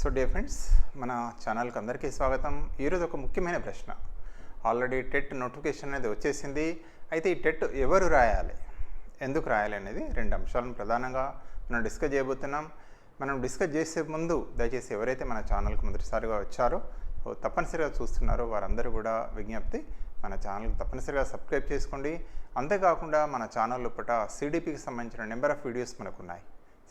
So day friends మన ఛానల్కి అందరికీ స్వాగతం. ఈరోజు ఒక ముఖ్యమైన ప్రశ్న. ఆల్రెడీ టెట్ నోటిఫికేషన్ అనేది వచ్చేసింది. అయితే ఈ టెట్ ఎవరు రాయాలి? ఎందుకు రాయాలి అనేది రెండు అంశాలను ప్రధానంగా మనం డిస్కస్ చేయబోతున్నాం. మనం డిస్కస్ చేసే ముందు దయచేసి ఎవరైతే మన ఛానల్కి మొదటిసారిగా వచ్చారో తప్పనిసరిగా చూస్తున్నారో వారందరూ కూడా విజ్ఞప్తి మన ఛానల్కి తప్పనిసరిగా సబ్స్క్రైబ్ చేసుకోండి. అంతేకాకుండా మన ఛానల్ లోపల సిడిపికి సంబంధించిన నెంబర్ ఆఫ్ వీడియోస్ మనకు ఉన్నాయి.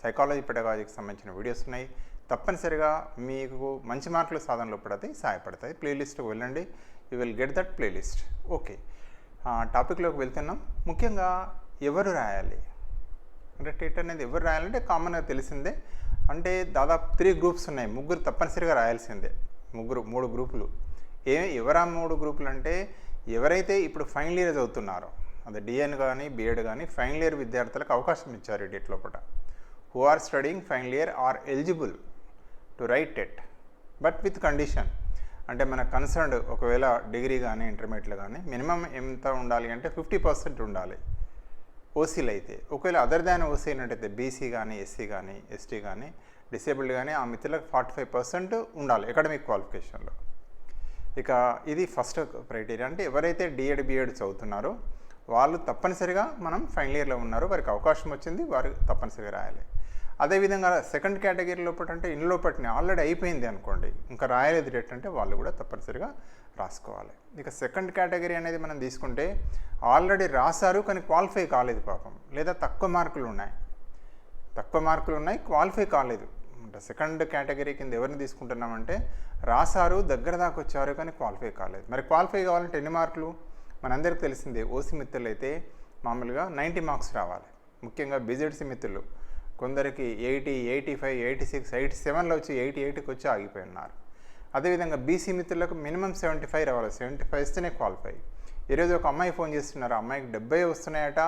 సైకాలజీ పెడగాజీకి సంబంధించిన వీడియోస్ ఉన్నాయి. తప్పనిసరిగా మీకు మంచి మార్కుల సాధనలో లోపడతాయి సహాయపడతాయి. ప్లేలిస్ట్కి వెళ్ళండి. You will get that playlist. Okay. టాపిక్లోకి వెళ్తున్నాం. ముఖ్యంగా ఎవరు రాయాలి? అంటే టెట్ అనేది ఎవరు రాయాలంటే కామన్గా తెలిసిందే. అంటే దాదాపు త్రీ గ్రూప్స్ ఉన్నాయి. ముగ్గురు తప్పనిసరిగా రాయాల్సిందే. ముగ్గురు మూడు గ్రూపులు. ఏ ఎవరా మూడు గ్రూపులు అంటే ఎవరైతే ఇప్పుడు ఫైనల్ ఇయర్ చదువుతున్నారో అది డిఎన్ కానీ బిఎడ్ కానీ ఫైనల్ ఇయర్ విద్యార్థులకు అవకాశం ఇచ్చారు ఈ డేట్ లోపల. Who are studying final year are eligible? To write it but with condition అంటే మన కన్సర్న్డ్ ఒకవేళ డిగ్రీ కానీ ఇంటర్మీడియట్లో కానీ మినిమం ఎంత ఉండాలి అంటే ఫిఫ్టీ పర్సెంట్ ఉండాలి. ఓసీలు అయితే ఒకవేళ అదర్ దాన్ ఓసీ అయినట్టయితే బీసీ కానీ ఎస్సీ కానీ ఎస్టీ కానీ డిసేబుల్డ్ కానీ ఆ మిత్రులకు ఫార్టీ ఫైవ్ పర్సెంట్ ఉండాలి అకాడమిక్ క్వాలిఫికేషన్లో ఇక ఇది ఫస్ట్ క్రైటీరియా అంటే ఎవరైతే డిఎడ్ బిఎడ్ చదువుతున్నారో వాళ్ళు తప్పనిసరిగా మనం ఫైనల్ ఇయర్లో ఉన్నారు వారికి అవకాశం వచ్చింది వారు తప్పనిసరిగా రాయాలి. అదేవిధంగా సెకండ్ కేటగిరీ లోపల అంటే ఇన్ లోపటిని ఆల్రెడీ అయిపోయింది అనుకోండి. ఇంకా రాయలేదు డేట్ అంటే వాళ్ళు కూడా తప్పనిసరిగా రాసుకోవాలి. ఇక సెకండ్ కేటగిరీ అనేది మనం తీసుకుంటే ఆల్రెడీ రాశారు కానీ క్వాలిఫై కాలేదు పాపం. లేదా తక్కువ మార్కులు ఉన్నాయి. తక్కువ మార్కులు ఉన్నాయి క్వాలిఫై కాలేదు. అంటే సెకండ్ కేటగిరీ కింద ఎవరిని తీసుకుంటున్నామంటే రాశారు దగ్గర దాకా వచ్చారు కానీ క్వాలిఫై కాలేదు. మరి క్వాలిఫై కావాలంటే ఎన్ని మార్కులు? మనందరికీ తెలిసిందే ఓసీ మిత్రులు అయితే మామూలుగా నైంటీ మార్క్స్ రావాలి. ముఖ్యంగా బీజెడ్సీ మిత్రులు కొందరికి eighty eighty five eighty six eighty సెవెన్లో వచ్చి ఎయిటీ ఎయిట్కి వచ్చి ఆగిపోయి ఉన్నారు అదేవిధంగా బీసీ మిత్రులకు మినిమం సెవెంటీ ఫైవ్ రావాలి. సెవెంటీ ఫైవ్ వస్తేనే క్వాలిఫై. ఈరోజు ఒక అమ్మాయి ఫోన్ చేస్తున్నారు. ఆ అమ్మాయికి డెబ్బై వస్తున్నాయట.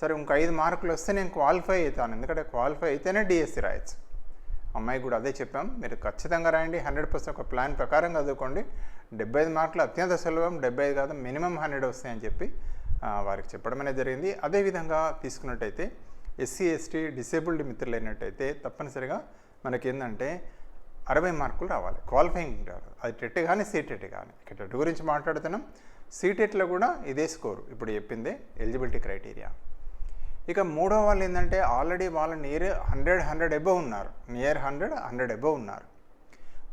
సరే ఇంకో ఐదు మార్కులు వస్తే నేను క్వాలిఫై అవుతాను. ఎందుకంటే క్వాలిఫై అయితేనే డిఎస్సి రాయొచ్చు. అమ్మాయి కూడా అదే చెప్పాం. మీరు ఖచ్చితంగా రాయండి. హండ్రెడ్ పర్సెంట్ ఒక ప్లాన్ ప్రకారం చదువుకోండి. డెబ్బై ఐదు మార్కులు అత్యంత సులభం. డెబ్బై ఐదు కాదు మినిమం హండ్రెడ్ వస్తాయని చెప్పి వారికి చెప్పడం అనేది జరిగింది. అదేవిధంగా తీసుకున్నట్టయితే ఎస్సీ ఎస్టీ డిసేబుల్డ్ మిత్రులు అయినట్టయితే తప్పనిసరిగా మనకి ఏంటంటే అరవై మార్కులు రావాలి. క్వాలిఫైయింగ్ రావాలి. అది టెట్ కానీ సీటెట్ కానీ ఇక టెట్ గురించి మాట్లాడుతున్నాం. సీటెట్లో కూడా ఇదే స్కోరు. ఇప్పుడు చెప్పిందే ఎలిజిబిలిటీ క్రైటీరియా. ఇక మూడో వాళ్ళు ఏంటంటే ఆల్రెడీ వాళ్ళ నియర్ హండ్రెడ్ హండ్రెడ్ ఎబవ్ ఉన్నారు. నియర్ హండ్రెడ్ హండ్రెడ్ ఎబవ్ ఉన్నారు.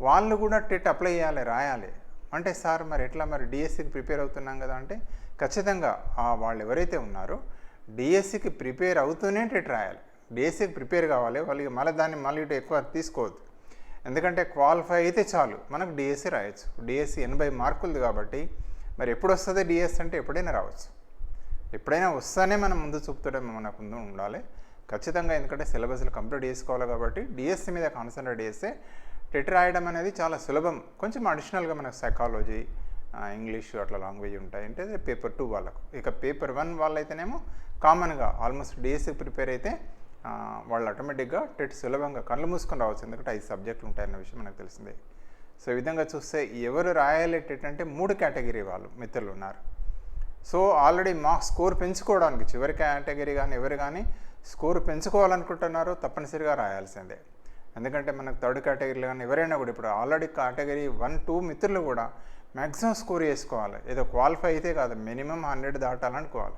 వాళ్ళు కూడా టెట్ అప్లై చేయాలి రాయాలి. అంటే సార్ మరి ఎట్లా మరి డిఎస్సికి ప్రిపేర్ అవుతున్నాం కదా అంటే ఖచ్చితంగా వాళ్ళు ఎవరైతే ఉన్నారో డిఎస్సికి ప్రిపేర్ అవుతూనే టెట్ రాయాలి డిఎస్సికి ప్రిపేర్ కావాలి వాళ్ళకి మళ్ళీ దాన్ని మళ్ళీ ఇటు ఎక్కువ తీసుకోవద్దు. ఎందుకంటే క్వాలిఫై అయితే చాలు. మనకు డిఎస్సి రాయొచ్చు. డిఎస్సి ఎనభై మార్కులది కాబట్టి మరి ఎప్పుడు వస్తుంది డిఎస్ అంటే ఎప్పుడైనా రావచ్చు. ఎప్పుడైనా వస్తానే మనం ముందు చూపుతుంటే మనకు ముందు ఉండాలి. ఖచ్చితంగా ఎందుకంటే సిలబస్లు కంప్లీట్ చేసుకోవాలి కాబట్టి డిఎస్సి మీద కాన్సన్ట్రేట్ చేస్తే టెట్ రాయడం అనేది చాలా సులభం. కొంచెం అడిషనల్గా మనకు సైకాలజీ ఇంగ్లీష్ అట్లా లాంగ్వేజ్ ఉంటాయి అంటే పేపర్ టూ వాళ్ళకు. ఇక పేపర్ వన్ వాళ్ళైతేనేమో కామన్గా ఆల్మోస్ట్ డేస్ ప్రిపేర్ అయితే వాళ్ళు ఆటోమేటిక్గా టెట్ సులభంగా కళ్ళు మూసుకొని రావచ్చు. ఎందుకంటే ఐదు సబ్జెక్టులు ఉంటాయన్న విషయం మనకు తెలిసిందే. సో ఈ విధంగా చూస్తే ఎవరు రాయాలి టెట్ అంటే మూడు కేటగిరీ వాళ్ళు మిత్రులు ఉన్నారు. సో ఆల్రెడీ మార్క్స్ స్కోర్ పెంచుకోవడానికి చివరి కేటగిరీ కానీ ఎవరు కానీ స్కోర్ పెంచుకోవాలనుకుంటున్నారో తప్పనిసరిగా రాయాల్సిందే. ఎందుకంటే మనకు థర్డ్ కేటగిరీలో కానీ ఎవరైనా కూడా ఇప్పుడు ఆల్రెడీ కేటగిరీ వన్ టూ మిత్రులు కూడా మ్యాక్సిమం స్కోర్ చేసుకోవాలి. ఏదో క్వాలిఫై అయితే కాదు మినిమం హండ్రెడ్ దాటాలనుకోవాలి.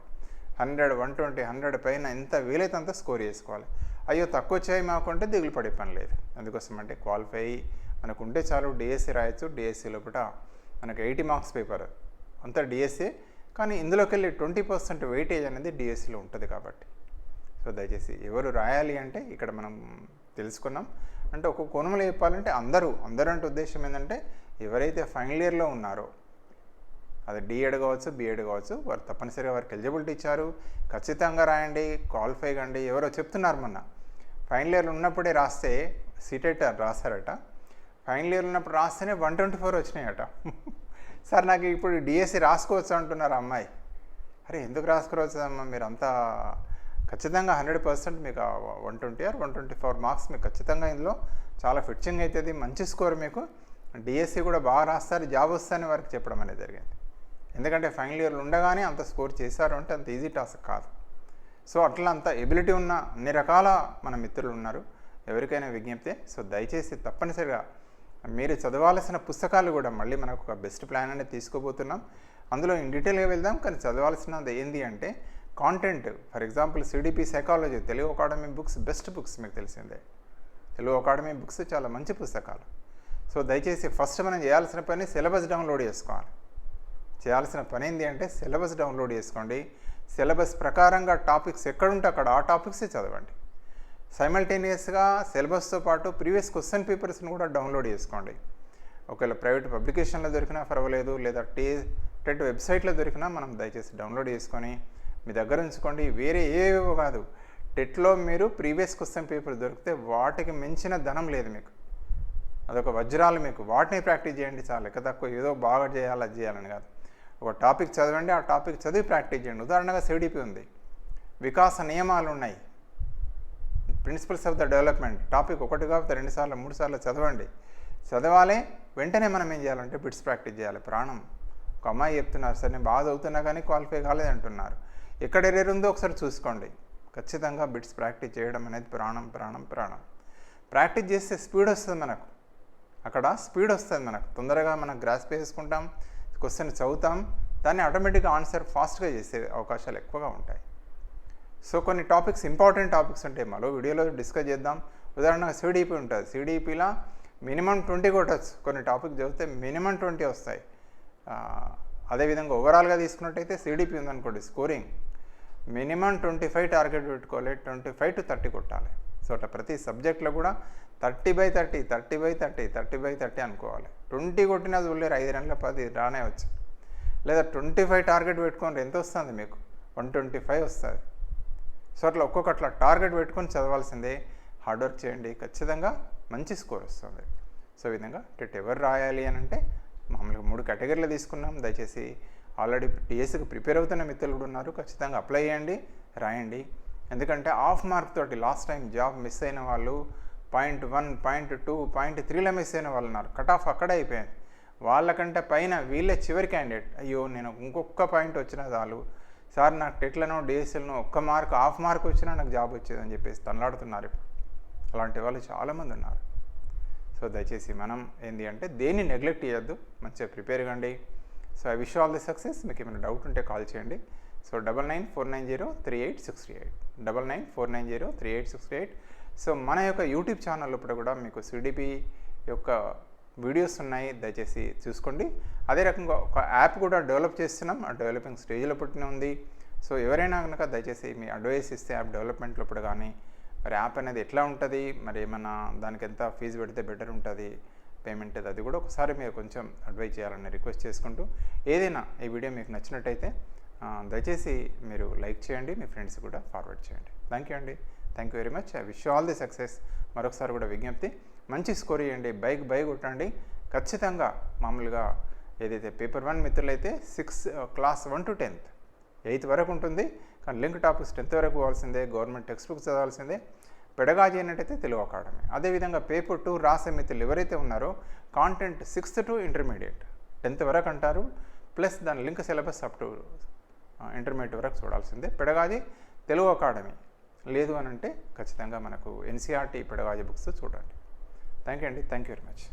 హండ్రెడ్ వన్ ట్వంటీ హండ్రెడ్ పైన ఎంత వీలైతే అంత స్కోర్ చేసుకోవాలి. అయ్యో తక్కువ వచ్చాయి మాకుంటే దిగులు పడే పని లేదు. అందుకోసం అంటే క్వాలిఫై మనకు ఉంటే చాలు డిఎస్సి రాయొచ్చు. డిఎస్సి లోపల మనకు ఎయిటీ మార్క్స్ పేపర్ అంతా డిఎస్సి కానీ ఇందులోకి వెళ్ళి ట్వంటీ పర్సెంట్ వెయిటేజ్ అనేది డిఎస్సిలో ఉంటుంది కాబట్టి. సో దయచేసి ఎవరు రాయాలి అంటే ఇక్కడ మనం తెలుసుకున్నాం. అంటే ఒక కోణంలో చెప్పాలంటే అందరూ అందరూ అంటే ఉద్దేశం ఏంటంటే ఎవరైతే ఫైనల్ ఇయర్లో ఉన్నారో అది డిఎడ్ కావచ్చు బిఎడ్ కావచ్చు వారు తప్పనిసరిగా వారికి ఎలిజిబిలిటీ ఇచ్చారు. ఖచ్చితంగా రాయండి క్వాలిఫై కండి ఎవరో చెప్తున్నారు మొన్న. ఫైనల్ ఇయర్లో ఉన్నప్పుడే రాస్తే సీటెట్ రాస్తారట ఫైనల్ ఇయర్ ఉన్నప్పుడు రాస్తేనే వన్ ట్వంటీ ఫోర్ వచ్చినాయట. సార్ నాకు ఇప్పుడు డిఎస్సి రాసుకోవచ్చు అంటున్నారు అమ్మాయి. అరే ఎందుకు రాసుకోవచ్చు అమ్మా? మీరు అంతా ఖచ్చితంగా హండ్రెడ్ పర్సెంట్ మీకు one twenty or one twenty four marks మీకు ఖచ్చితంగా ఇందులో చాలా ఫిట్చింగ్ అవుతుంది మంచి స్కోర్ మీకు. డిఎస్సి కూడా బాగా రాస్తారు జాబ్ వస్తుందని వారికి చెప్పడం అనేది జరిగింది. ఎందుకంటే ఫైనల్ ఇయర్లో ఉండగానే అంత స్కోర్ చేశారు అంటే అంత ఈజీ టాస్క్ కాదు. సో అట్లా అంత ఎబిలిటీ ఉన్న అన్ని రకాల మన మిత్రులు ఉన్నారు. ఎవరికైనా విజ్ఞప్తే సో దయచేసి తప్పనిసరిగా మీరు చదవాల్సిన పుస్తకాలు కూడా మళ్ళీ మనకు ఒక బెస్ట్ ప్లాన్ అనేది తీసుకోబోతున్నాం. అందులో ఇన్ డీటెయిల్గా వెళ్దాం కానీ చదవాల్సినది ఏంది అంటే content for example CDP psychology Telugu academy books best books మీకు తెలిసిందే. తెలుగు అకాడమీ బుక్స్ చాలా మంచి పుస్తకాలు. సో దయచేసి ఫస్ట్ మనం చేయాల్సిన పని సిలబస్ డౌన్లోడ్ చేసుకోవాలి. చేయాల్సిన పని ఏంటి అంటే సిలబస్ డౌన్లోడ్ చేసుకోండి. సిలబస్ ప్రకారంగా టాపిక్స్ ఎక్కడుంటే అక్కడ ఆ టాపిక్స్ చదవండి. సైమల్టేనియస్గా సిలబస్తో పాటు ప్రీవియస్ క్వశ్చన్ పేపర్స్ని కూడా డౌన్లోడ్ చేసుకోండి. ఒకవేళ ప్రైవేట్ పబ్లికేషన్లో దొరికినా పర్వాలేదు లేదా టే టెట్ వెబ్సైట్లో దొరికినా మనం దయచేసి డౌన్లోడ్ చేసుకొని మీ దగ్గర ఉంచుకోండి. వేరే ఏవేవో కాదు. టెట్లో మీరు ప్రీవియస్ క్వశ్చన్ పేపర్ దొరికితే వాటికి మించిన ధనం లేదు మీకు. అదొక వజ్రాలు మీకు వాటిని ప్రాక్టీస్ చేయండి చాలు ఎక్క తక్కువ ఏదో బాగా చేయాలి అది చేయాలని కాదు. ఒక టాపిక్ చదవండి ఆ టాపిక్ చదివి ప్రాక్టీస్ చేయండి. ఉదాహరణగా సిడిపి ఉంది. వికాస నియమాలు ఉన్నాయి. Principles of the development topic ఒకటి కాకపోతే రెండు సార్లు మూడు సార్లు చదవండి. చదవాలి వెంటనే మనం ఏం చేయాలంటే బిట్స్ ప్రాక్టీస్ చేయాలి. ప్రాణం. ఒక అమ్మాయి చెప్తున్నారు సరే నేను బాగా చదువుతున్నా కానీ క్వాలిఫై కాలేదు అంటున్నారు. ఎక్కడ ఎర్రర్ ఉందో ఒకసారి చూసుకోండి. ఖచ్చితంగా బిట్స్ ప్రాక్టీస్ చేయడం అనేది ప్రాణం ప్రాణం ప్రాణం. ప్రాక్టీస్ చేస్తే స్పీడ్ వస్తుంది మనకు. అక్కడ స్పీడ్ వస్తుంది మనకు. తొందరగా మనం గ్రాస్ప్ చేసుకుంటాం క్వశ్చన్ చదువుతాం దాన్ని ఆటోమేటిక్గా ఆన్సర్ ఫాస్ట్గా చేసే అవకాశాలు ఎక్కువగా ఉంటాయి. సో కొన్ని టాపిక్స్ ఇంపార్టెంట్ టాపిక్స్ ఉంటాయి మరో వీడియోలో డిస్కస్ చేద్దాం. ఉదాహరణగా సిడిపి ఉంటుంది. సిడిపిలా మినిమం ట్వంటీ కొట్టచ్చు కొన్ని టాపిక్ చదివితే మినిమం ట్వంటీ వస్తాయి. అదేవిధంగా ఓవరాల్గా తీసుకున్నట్టయితే సిడిపి ఉందనుకోండి scoring. Minimum twenty five target పెట్టుకోవాలి ట్వంటీ ఫైవ్ టు థర్టీ కొట్టాలి. సో అట్లా ప్రతి సబ్జెక్ట్లో కూడా thirty by thirty thirty by thirty thirty by thirty అనుకోవాలి. ట్వంటీ కొట్టినా చూడలేరు ఐదు నెలల పది రానే వచ్చు. లేదా ట్వంటీ ఫైవ్ టార్గెట్ పెట్టుకోండి ఎంత వస్తుంది మీకు? వన్ ట్వంటీ ఫైవ్ వస్తుంది. సో అట్లా ఒక్కొక్కట్లా టార్గెట్ పెట్టుకొని చదవాల్సిందే. హార్డ్ వర్క్ చేయండి ఖచ్చితంగా మంచి స్కోర్ వస్తుంది. సో విధంగా టెట్ ఎవరు రాయాలి అని అంటే మామూలుగా మూడు కేటగిరీలు తీసుకున్నాం. దయచేసి ఆల్రెడీ టీఎస్కి ప్రిపేర్ అవుతున్న మిత్రులు కూడా ఉన్నారు. ఖచ్చితంగా అప్లై చేయండి రాయండి. ఎందుకంటే హాఫ్ మార్క్ తోటి లాస్ట్ టైం జాబ్ మిస్ అయిన వాళ్ళు point one point two point త్రీలో మిస్ అయిన వాళ్ళు ఉన్నారు. కట్ ఆఫ్ అక్కడే అయిపోయింది. వాళ్ళకంటే పైన వీళ్ళే చివరి క్యాండిడేట్ అయ్యో నేను ఇంకొక పాయింట్ వచ్చినా చాలు. సార్ నాకు టెట్లనో డిఎస్ఎల్నో ఒక్క మార్క్ హాఫ్ మార్క్ వచ్చినా నాకు జాబ్ వచ్చేదని చెప్పేసి తనలాడుతున్నారు ఇప్పుడు. అలాంటి వాళ్ళు చాలామంది ఉన్నారు. సో దయచేసి మనం ఏంటి అంటే దేన్ని నెగ్లెక్ట్ చేయొద్దు. మంచిగా ప్రిపేర్ కండి. So I wish all the success. మీకు ఏమైనా డౌట్ ఉంటే కాల్ చేయండి. So double nine four nine zero three eight six three eight. Double nine four nine zero three eight six three eight. So మన యొక్క YouTube channel ఇప్పుడు కూడా మీకు CDP యొక్క వీడియోస్ ఉన్నాయి. దయచేసి చూసుకోండి. అదే రకంగా ఒక యాప్ కూడా డెవలప్ చేస్తున్నాం. ఆ డెవలపింగ్ స్టేజ్లో పుట్టిన ఉంది. సో ఎవరైనా కనుక దయచేసి మీ అడ్వైస్ ఇస్తే యాప్ డెవలప్మెంట్లో ఇప్పుడు కానీ మరి యాప్ అనేది ఎట్లా ఉంటుంది? మరి ఏమన్నా దానికి ఎంత ఫీజు పెడితే బెటర్ ఉంటుంది? పేమెంట్ అది కూడా ఒకసారి మీరు కొంచెం అడ్వైజ్ చేయాలని రిక్వెస్ట్ చేసుకుంటూ ఏదైనా ఈ వీడియో మీకు నచ్చినట్టయితే దయచేసి మీరు లైక్ చేయండి. మీ ఫ్రెండ్స్ కూడా ఫార్వర్డ్ చేయండి. థ్యాంక్ యూ అండి. Thank you very much I wish all the success మరొకసారి కూడా విజ్ఞప్తి. మంచి స్కోర్ ఇవ్వండి బైక్ బై కొట్టండి. ఖచ్చితంగా మామూలుగా ఏదైతే paper one మిత్రులైతే six class one to tenth eighth వరకు ఉంటుంది. కానీ లింక్ టాపిక్స్ టెన్త్ వరకు పోవాల్సిందే గవర్నమెంట్ టెక్స్ట్ బుక్ చదవాల్సిందే. పెడగాజీ అయినట్టయితే తెలుగు అకాడమీ. అదేవిధంగా పేపర్ టూ రాసే మిత్రులు ఎవరైతే ఉన్నారో content sixth to intermediate tenth వరకు అంటారు. ప్లస్ దాని link syllabus up to intermediate వరకు చూడాల్సిందే. Pedagogy Telugu academy. లేదు అని అంటే ఖచ్చితంగా మనకు ఎన్సీఆర్టీ పెడగాజీ బుక్స్ చూడండి. థ్యాంక్ యూ అండి. Thank you very much.